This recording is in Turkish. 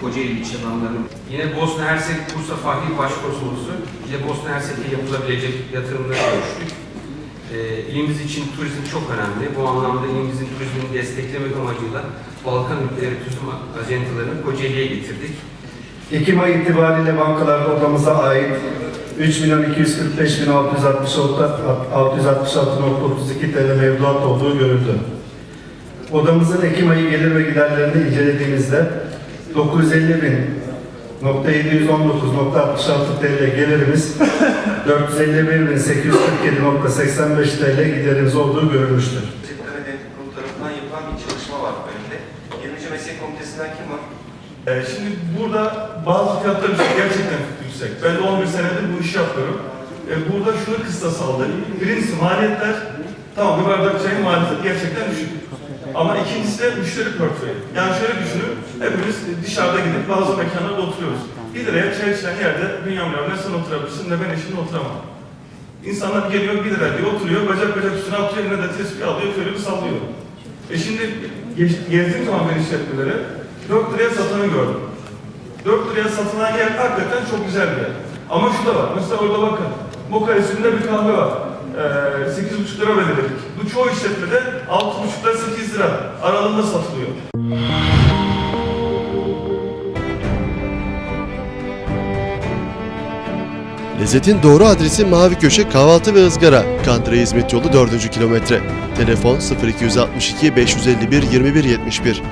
Kocaeli ilçe banlarının Yine Bosna Hersek Bursa Fahri Başkonsolosu ile Bosna Hersek'e yapılabilecek yatırımları görüştük. Ee, ilimiz için turizm çok önemli. Bu anlamda ilimizin turizmini desteklemek amacıyla Balkan ülkeleri turizm ajantalarını Kocaeli'ye getirdik. Ekim ayı itibariyle bankalarda odamıza ait 3 milyon 245 bin 666.32 TL mevduat olduğu görüldü. Odamızın Ekim ayı gelir ve giderlerini incelediğimizde 950 bin nokta 719.66 TL gelirimiz 451.847.85 TL giderimiz olduğu görülmüştür. Medeniyet Kurulu tarafından yapılan bir çalışma var önünde. 20. Meslek Komitesi'nden kim var? Ee, şimdi burada bazı fiyatlar gerçekten yüksek. Ben de 11 senedir bu işi yapıyorum. Ee, burada şunu kıstas aldı. Birincisi maliyetler, tamam bir bardak çayın maliyeti gerçekten düşük. Ama ikincisi de müşteri portföyü. Yani şöyle düşünün, hepimiz dışarıda gidip bazı mekanlarda oturuyoruz. 1 liraya çay içilen yerde abi ne sen oturabilirsin ne ben eşimle oturamam. İnsanlar geliyor 1 lira diye oturuyor, bacak bacak üstüne atıyor, eline de tespih alıyor, bir sallıyor. E şimdi geç- gezdiğim zaman ben işletmeleri 4 liraya satanı gördüm. 4 liraya satılan yer hakikaten çok güzel bir yer. Ama şu da var, mesela orada bakın, Moka isminde bir kahve var. Ee, 8,5 lira belirledik. Bu çoğu işletmede 6,5 lira 8 lira aralığında satılıyor. Lezzetin doğru adresi Mavi Köşe Kahvaltı ve Izgara. Kandıra Hizmet Yolu 4. kilometre. Telefon 0262 551 2171.